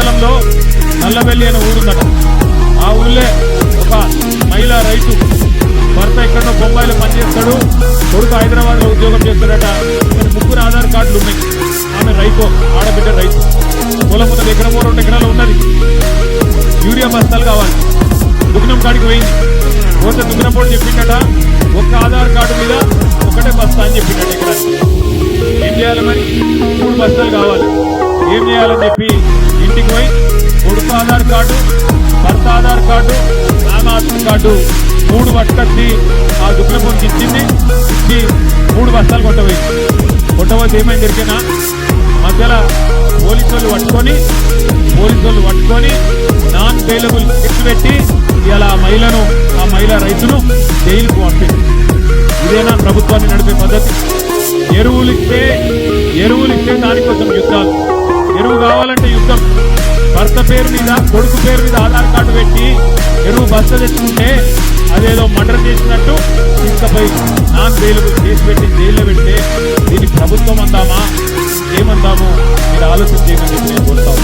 మండలంలో నల్లవెల్లి అనే ఊరుందట ఆ ఊళ్ళే ఒక మహిళా రైతు భర్త ఎక్కడో బొంబాయిలో పనిచేస్తాడు. కొడుకు హైదరాబాద్లో ఉద్యోగం చేస్తాడట. కానీ ముగ్గురు ఆధార్ కార్డులు ఉన్నాయి. ఆమె రైతు ఆడబిడ్డ రైతు. పొలం ఉన్న ఎకరమో రెండు ఎకరాలు ఉన్నది. యూరియా బస్తాలు కావాలి. దుగ్నం కాడికి పోయింది. పోతే దుగ్నం పోటీ చెప్పిండట ఒక్క ఆధార్ కార్డు మీద ఒకటే బస్తా అని చెప్పిండట ఇక్కడ. ఏం చేయాలి మరి? మూడు బస్తాలు కావాలి. ఏం చేయాలని చెప్పి ఇంటికి పోయి కొడుకు ఆధార్ కార్డు భర్త ఆధార్ కార్డు నాన్న ఆధార్ కార్డు మూడు పట్టుకొచ్చి ఆ దుఃఖలపూడికి ఇచ్చింది. ఇచ్చి మూడు బస్తాలు కొట్టబోయింది కొట్టబోతే ఏమైంది దొరికినా మధ్యలో పోలీసు వాళ్ళు పట్టుకొని పోలీసు వాళ్ళు పట్టుకొని నాన్ బెయిలబుల్ చెక్ పెట్టి ఇలా ఆ మహిళను ఆ మహిళా రైతును జైలుకు పంపింది. ఇదేనా ప్రభుత్వాన్ని నడిపే పద్ధతి? ఎరువులు ఇస్తే ఎరువులు ఇస్తే దానికోసం యుద్ధాలు. ఎరువు కావాలంటే భర్త పేరు మీద కొడుకు పేరు మీద ఆధార్ కార్డు పెట్టి ఎరువు బస్త తెచ్చుకుంటే అదేదో మర్డర్ చేసినట్టు ఇంకపై నాన్ బెయిలకు కేసు పెట్టి జైల్లో పెడితే దీన్ని ప్రభుత్వం అందామా? ఏమందాము? మీరు ఆలోచించేయమని చెప్పి నేను కోరుతాం